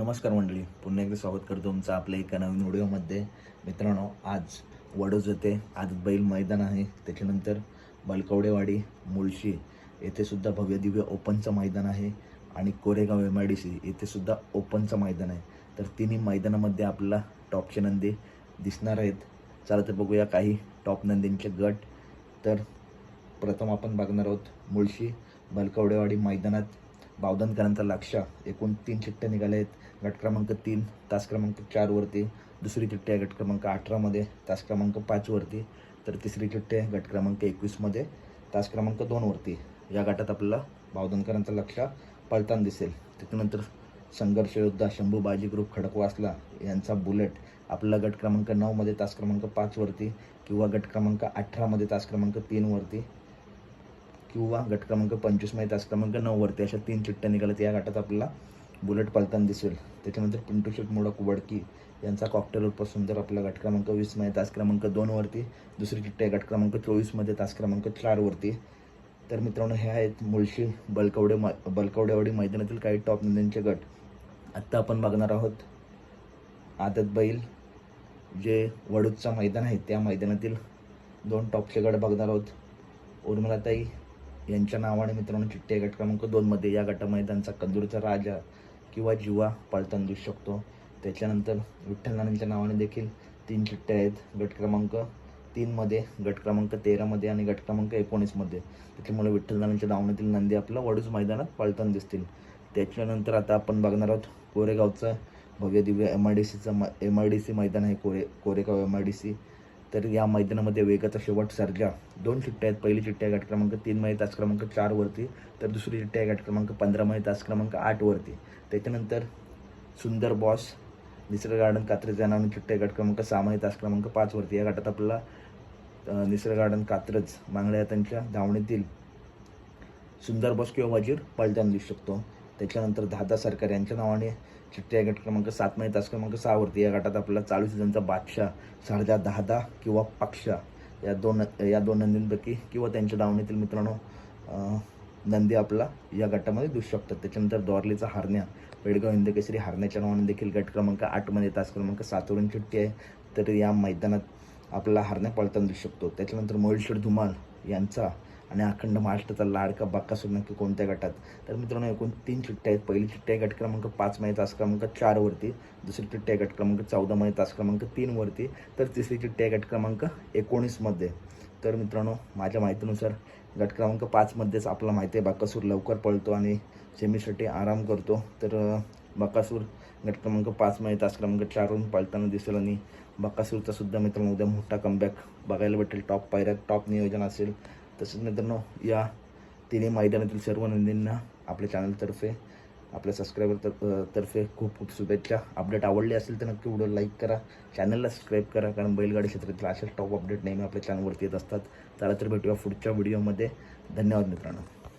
नमस्कार मंडळी. पुन्हा एकदा स्वागत करतो तुमचं आपल्या एका नवीन व्हिडिओमध्ये. मित्रांनो आज वडोज येथे आज बैल मैदान आहे. त्याच्यानंतर बलकवडेवाडी मुळशी येथेसुद्धा भव्य दिव्य ओपनचं मैदान आहे. आणि Koregaon M I D C येथेसुद्धा ओपनचं मैदान आहे. तर तिन्ही मैदानामध्ये आपल्याला टॉपचे नंदी दिसणार आहेत. चला तर बघूया काही टॉप नंदींचे गट. तर प्रथम आपण बघणार आहोत मुळशी बलकवडेवाडी मैदानात बावधनकरांचा लक्ष. एकूण तीन चिठ्ठ्या निघाल्या आहेत. गट क्रमांक तीन तास क्रमांक चारवरती दुसरी चिठ्ठी आहे गट क्रमांक अठरामध्ये तास क्रमांक पाचवरती तर तिसरी चिठ्ठी आहे गट क्रमांक एकवीसमध्ये तास क्रमांक दोनवरती या गटात आपल्याला बावधनकरांचा लक्ष पळताना दिसेल. त्याच्यानंतर संघर्ष योद्धा शंभू बाजी ग्रुप खडकवासला यांचा बुलेट आपला गट क्रमांक नऊमध्ये तास क्रमांक पाचवरती किंवा गट क्रमांक अठरामध्ये तास क्रमांक तीनवरती किंवा गट क्रमांक पंचवीसमध्ये तास क्रमांक नऊवरती अशा तीन चिठ्ठ्या निघाल्यात. या गटात आपल्याला बुलेट पालताना दिसेल. त्याच्यानंतर पिंटू शेट मोडक वडकी यांचा कॉकटेल उर्फ सुंदर आपला गट क्रमांक वीसमध्ये तास क्रमांक दोनवरती दुसरी चिठ्ठी आहे गट क्रमांक चोवीसमध्ये तास क्रमांक चारवरती तर मित्रांनो हे आहेत मुळशी बलकवडे म बलकवडेवाडी मैदानातील काही टॉप नंद्यांचे गट. आत्ता आपण बघणार आहोत आदत बैल जे वडूदचा मैदान आहे त्या मैदानातील दोन टॉपचे गट बघणार आहोत. उर्मिलाताई यांच्या नावाने मित्रांनो चिठ्ठी गट क्रमांक दोनमध्ये या गटामध्ये त्यांचा कंदूरचा राजा किंवा जिवा पळताना दिसू शकतो. त्याच्यानंतर विठ्ठल नानांच्या नावाने देखील तीन चिठ्ठ्या आहेत. गट क्रमांक तीनमध्ये गट क्रमांक तेरामध्ये आणि गट क्रमांक एकोणीसमध्ये त्याच्यामुळे विठ्ठल नानांच्या नावानेतील नंदी आपल्या वडूज मैदानात पळताना दिसतील. त्याच्यानंतर आता आपण बघणार आहोत कोरेगावचं भव्य दिव्य एम आय डी सीचं म एम आय डी सी मैदान आहे. कोरे Koregaon M I D C तर या मैदानामध्ये वेगाचा शेवट सर्जा दोन चिठ्ठ्या आहेत. पहिली चिठ्ठी आहे गट क्रमांक तीनमध्ये तास क्रमांक चारवरती तर दुसरी चिठ्ठी आहे क्रमांक क्रमांक पंधरामध्ये तास क्रमांक आठवरती त्याच्यानंतर सुंदर बॉस निसर्ग गार्डन कात्रज या नावाने चिठ्ठी आहे गट क्रमांक सहामध्ये तास क्रमांक पाचवरती या गटात आपल्याला निसर्ग गार्डन कात्रज मांगड्या त्यांच्या धावणीतील सुंदर बॉस किंवा वजीर पलटान दिसू शकतो. त्याच्यानंतर दादा सरकार यांच्या नावाने चिठ्ठी आहे गट क्रमांक सातमध्ये तास क्रमांक सहावरती या गटात आपल्याला चालू सीझनचा बादशाह सरजा दहादा किंवा पक्षा या दोन या दोन नंदींपैकी किंवा त्यांच्या दावणीतील मित्रांनो नंदी आपला या गटामध्ये दिसू शकतात. त्याच्यानंतर द्वारलीचा हारण्या बेडगाव हिंदकेसरी हारण्याच्या नावाने देखील गट क्रमांक आठमध्ये तास क्रमांक सातवरून चिट्टी आहे. तर या मैदानात आपला हारण्या पळताना दिसू शकतो. त्याच्यानंतर मोहिलशेठ धुमाल यांचा आणि अखंड महाराष्ट्राचा लाडका बाक्कासूर नक्की कोणत्या गटात? तर मित्रांनो एकूण तीन चिठ्ठ्या आहेत. पहिली चिठ्ठी आहे गट क्रमांक पाचमध्ये तास क्रमांक चारवरती दुसरी चिठ्ठी आहे गट क्रमांक चौदामध्ये तास क्रमांक तीनवरती तर तिसरी चिठ्ठी आहे गट क्रमांक एकोणीसमध्ये तर मित्रांनो माझ्या माहितीनुसार गट क्रमांक पाचमध्येच आपला माहिती आहे बाकासूर लवकर पळतो आणि सेमीसाठी आराम करतो. तर बकासूर गट क्रमांक पाचमध्ये तास क्रमांक चारवरून पळताना दिसेल आणि बकासूरचा सुद्धा मित्रांनो उद्या मोठा कमबॅक बघायला भेटेल. टॉप पायऱ्यात टॉप नियोजन असेल. तसंच मित्रांनो या तिन्ही मैदानातील सर्व नंदींना आपल्या चॅनलतर्फे आपल्या सबस्क्रायबर तर तर्फे खूप खूप शुभेच्छा. अपडेट आवडली असेल तर नक्की व्हिडिओ लाईक करा. चॅनलला सबस्क्राईब करा कारण बैलगाडी क्षेत्रातील अशाच टॉप अपडेट नेहमी आपल्या चॅनलवरती येत असतात. चला तर भेटूया पुढच्या व्हिडिओमध्ये धन्यवाद मित्रांनो.